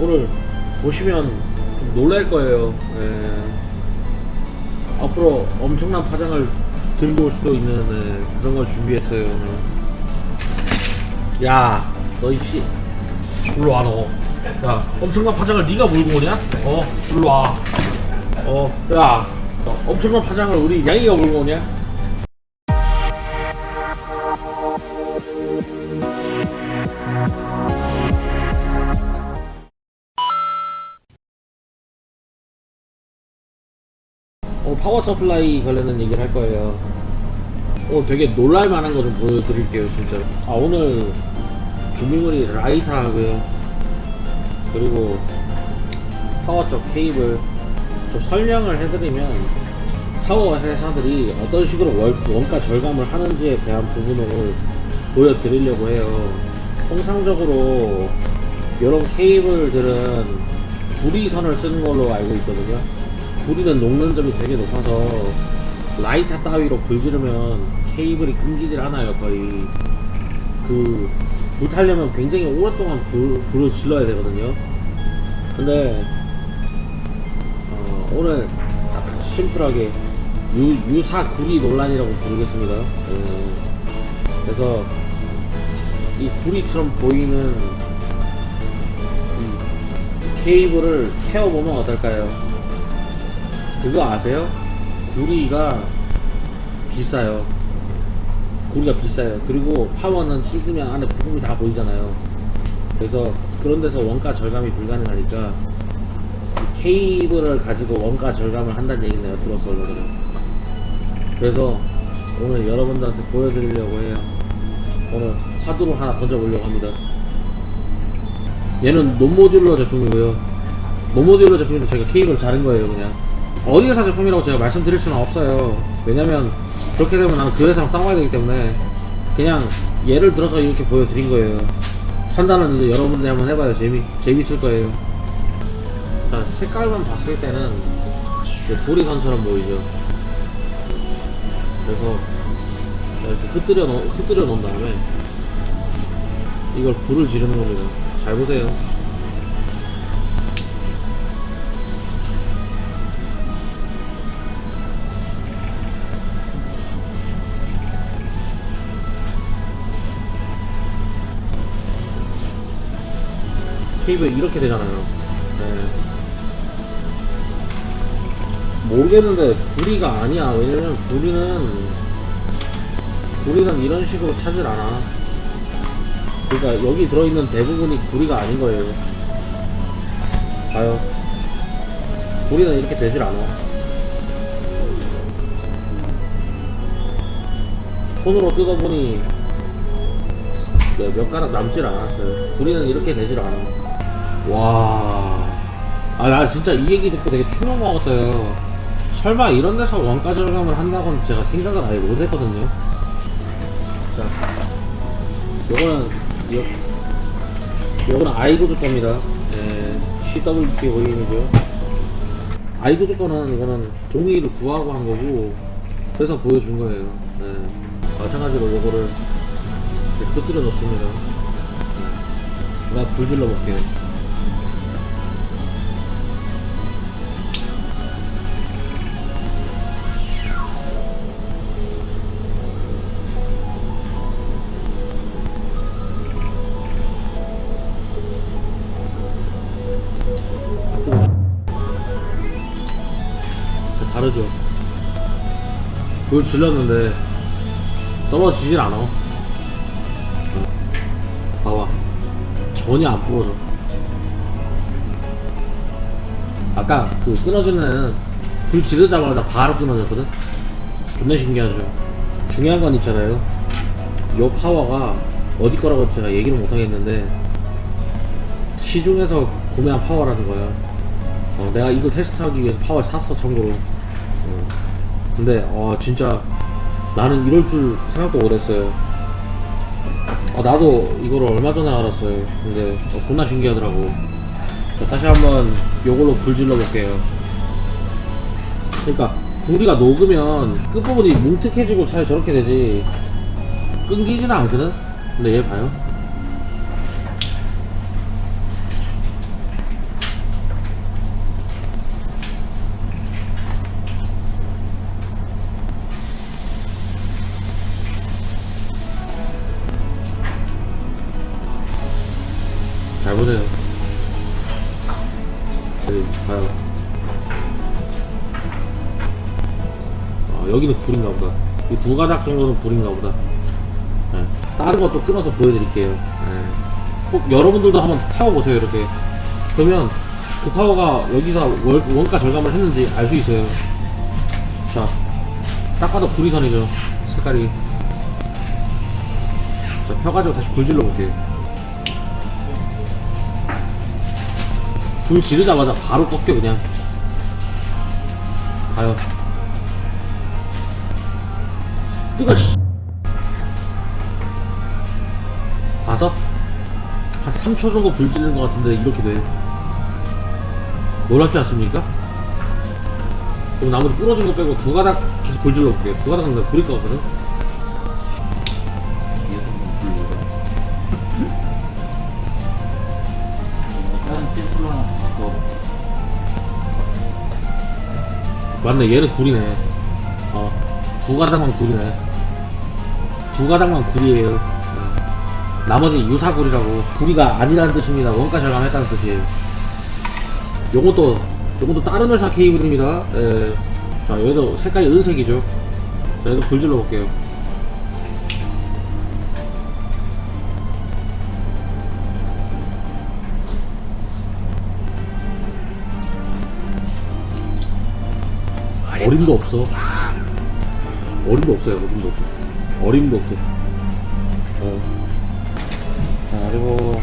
오늘 보시면 좀 놀랄 거예요. 예. 앞으로 엄청난 파장을 들고 올 수도 있는 예, 그런 걸 준비했어요 오늘. 야, 너 이씨, 일로 와 너. 야, 엄청난 파장을 네가 몰고 오냐? 어, 일로 와. 어, 야, 어, 엄청난 파장을 우리 양이가 몰고 오냐? 파워 서플라이 관련된 얘기를 할 거예요. 오늘 되게 놀랄 만한 거 좀 보여드릴게요, 진짜. 아, 오늘 준비물이 라이터 하고요. 그리고 파워 쪽 케이블 좀 설명을 해드리면 파워 회사들이 어떤 식으로 월, 원가 절감을 하는지에 대한 부분을 보여드리려고 해요. 통상적으로 이런 케이블들은 구리선을 쓰는 걸로 알고 있거든요. 구리는 녹는 점이 되게 높아서 라이터 따위로 불 지르면 케이블이 끊기질 않아요 거의 그 불타려면 굉장히 오랫동안 불, 불을 질러야 되거든요 근데 어, 오늘 딱 심플하게 유, 유사 구리 논란이라고 부르겠습니다 예. 그래서 이 구리처럼 보이는 이 케이블을 태워보면 어떨까요? 그거 아세요? 구리가 비싸요. 구리가 비싸요. 그리고 파워는 찍으면 안에 부품이 다 보이잖아요. 그래서 그런 데서 원가 절감이 불가능하니까 이 케이블을 가지고 원가 절감을 한다는 얘기 내가 들었어 얼마 전에. 그래서 오늘 여러분들한테 보여드리려고 해요. 오늘 화두를 하나 던져보려고 합니다. 얘는 논모듈러 제품이고요. 논모듈러 제품인데 제가 케이블을 자른 거예요 그냥. 어디 회사 제품이라고 제가 말씀드릴 수는 없어요. 왜냐면 그렇게 되면 나는 그 회사랑 싸워야 되기 때문에 그냥 예를 들어서 이렇게 보여드린 거예요. 판단은 여러분들이 한번 해봐요. 재미 재밌을 거예요. 자 색깔만 봤을 때는 이제 보리선처럼 보이죠. 그래서 이렇게 흩뜨려 놓 흩뜨려 놓은 다음에 이걸 불을 지르는 겁니다. 잘 보세요. 케이블 이렇게 되잖아요. 네. 모르겠는데 구리가 아니야. 왜냐면 구리는 구리는 이런 식으로 타질 않아. 그러니까 여기 들어있는 대부분이 구리가 아닌 거예요. 봐요. 구리는 이렇게 되질 않아. 손으로 뜯어보니 네, 몇 가닥 남질 않았어요. 구리는 이렇게 되질 않아. 와. 아, 나 진짜 이 얘기 듣고 되게 충격 먹었어요. 설마 이런 데서 원가 절감을 한다고는 제가 생각을 아예 못 했거든요. 자. 요거는, 요, 요거는 아이고즈 겁니다. 예, CWT 오임이죠. 아이고즈 거는 이거는 종이를 구하고 한 거고, 그래서 보여준 거예요. 예. 마찬가지로 요거를 흩뜨려 놓습니다. 네. 나불 질러 볼게요. 불 질렀는데 떨어지질 않아. 봐봐. 전혀 안 부러져. 아까 그 끊어지는 애는 불 지르자마자 바로 끊어졌거든? 존나 신기하죠. 중요한 건 있잖아요. 요 파워가 어디 거라고 제가 얘기를 못 하겠는데 시중에서 구매한 파워라는 거야. 어, 내가 이거 테스트하기 위해서 파워를 샀어 참고로. 어. 근데 어 진짜 나는 이럴 줄 생각도 못했어요 아, 나도 이걸 얼마 전에 알았어요. 근데 어, 존나 신기하더라고. 자, 다시 한번 요걸로 불 질러 볼게요. 그러니까 구리가 녹으면 끝부분이 뭉툭해지고 차라리 저렇게 되지 끊기지는 않거든? 근데 얘 봐요. 여기는 불인가 보다. 이 두 가닥 정도는 불인가 보다. 네. 다른 것도 끊어서 보여드릴게요. 네. 꼭 여러분들도 한번 태워보세요, 이렇게. 그러면 그 파워가 여기서 월, 원가 절감을 했는지 알 수 있어요. 자, 딱 봐도 구리선이죠. 색깔이. 자, 펴가지고 다시 불 질러볼게요. 불 지르자마자 바로 꺾여, 그냥. 가요. 뜨거, 씨. 가서 한 3초 정도 불 지르는 것 같은데 이렇게 돼. 놀랍지 않습니까? 그럼 나머지 부러진 거 빼고 두 가닥 계속 불 질러볼게요. 두 가닥은 내가 부릴 거거든. 다른 샘플로 하나 더 맞네, 얘는 굴이네. 어, 두 가닥만 굴이네. 두 가닥만. 어. 나머지 유사굴이라고. 굴이가 아니라는 뜻입니다. 원가 절감했다는 뜻이에요. 요것도, 요것도 다른 회사 케이블입니다. 예. 자, 얘도 색깔이 은색이죠. 자, 얘도 불 질러 볼게요. 어림도 없어. 어림도 없어요. 어림도 없어. 어림도 없어. 어. 자, 그리고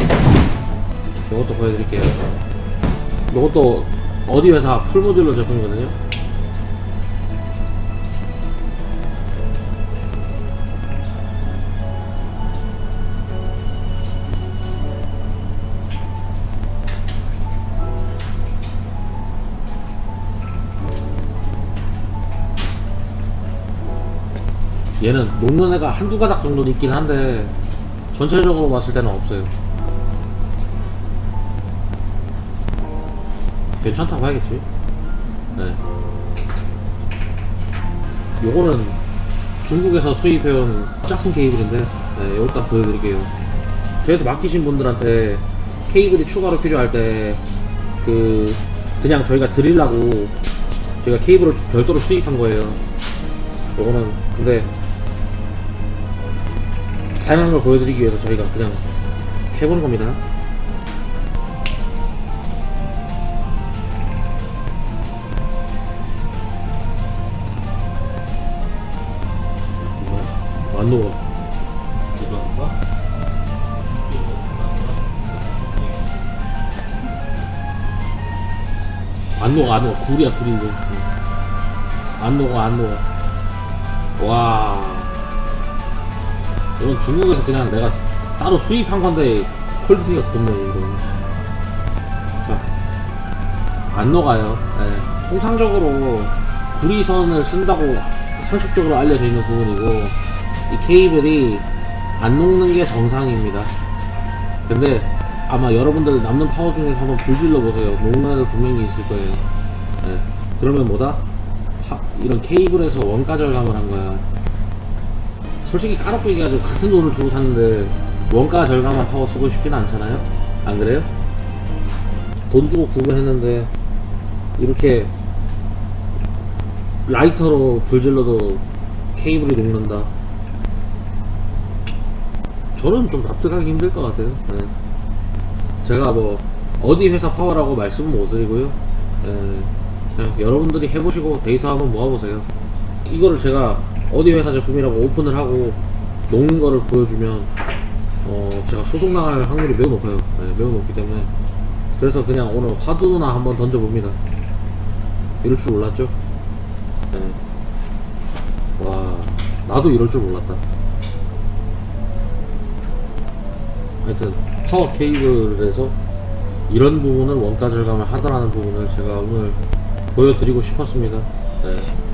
이것도 보여드릴게요. 이것도 어디 회사 풀모듈러 제품이거든요. 얘는 녹는 애가 한두 가닥 정도는 있긴 한데 전체적으로 봤을 때는 없어요. 괜찮다고 봐야겠지. 네. 요거는 중국에서 수입해온 짝퉁 케이블인데, 네, 딱 보여드릴게요. 저희한테 맡기신 분들한테 케이블이 추가로 필요할 때, 그, 그냥 저희가 드리려고 저희가 케이블을 별도로 수입한 거예요. 요거는, 근데, 다양한 걸 보여드리기 위해서 저희가 그냥 해보는 겁니다. 안 녹아. 안 녹아, 안 녹아. 굴이야, 굴이 이거. 안 녹아, 안 녹아. 와. 이건 중국에서 그냥 내가 따로 수입한 건데, 퀄리티가 좋네, 이거. 자. 안 녹아요. 네. 통상적으로 구리선을 쓴다고 상식적으로 알려져 있는 부분이고, 이 케이블이 안 녹는 게 정상입니다. 근데 아마 여러분들 남는 파워 중에서 한번 불 질러 보세요. 녹는 애들 분명히 있을 거예요. 네. 그러면 뭐다? 파- 이런 케이블에서 원가 절감을 한 거야. 솔직히 까놓고 얘기하죠. 같은 돈을 주고 샀는데 원가 절감한 파워 쓰고 싶지는 않잖아요. 안 그래요? 돈 주고 구매했는데 이렇게 라이터로 불 질러도 케이블이 녹는다. 저는 좀 납득하기 힘들 것 같아요. 네. 제가 뭐 어디 회사 파워라고 말씀은 못 드리고요. 예, 그냥 여러분들이 해보시고 데이터 한번 모아보세요. 이거를 제가 어디 회사 제품이라고 오픈을 하고 녹는 거를 보여주면 어 제가 소송 나갈 확률이 매우 높아요. 예, 매우 높기 때문에 그래서 그냥 오늘 화두나 한번 던져봅니다. 이럴 줄 몰랐죠? 예. 와 나도 이럴 줄 몰랐다. 하여튼 파워 케이블에서 이런 부분을 원가 절감을 하더라는 부분을 제가 오늘 보여드리고 싶었습니다. 네.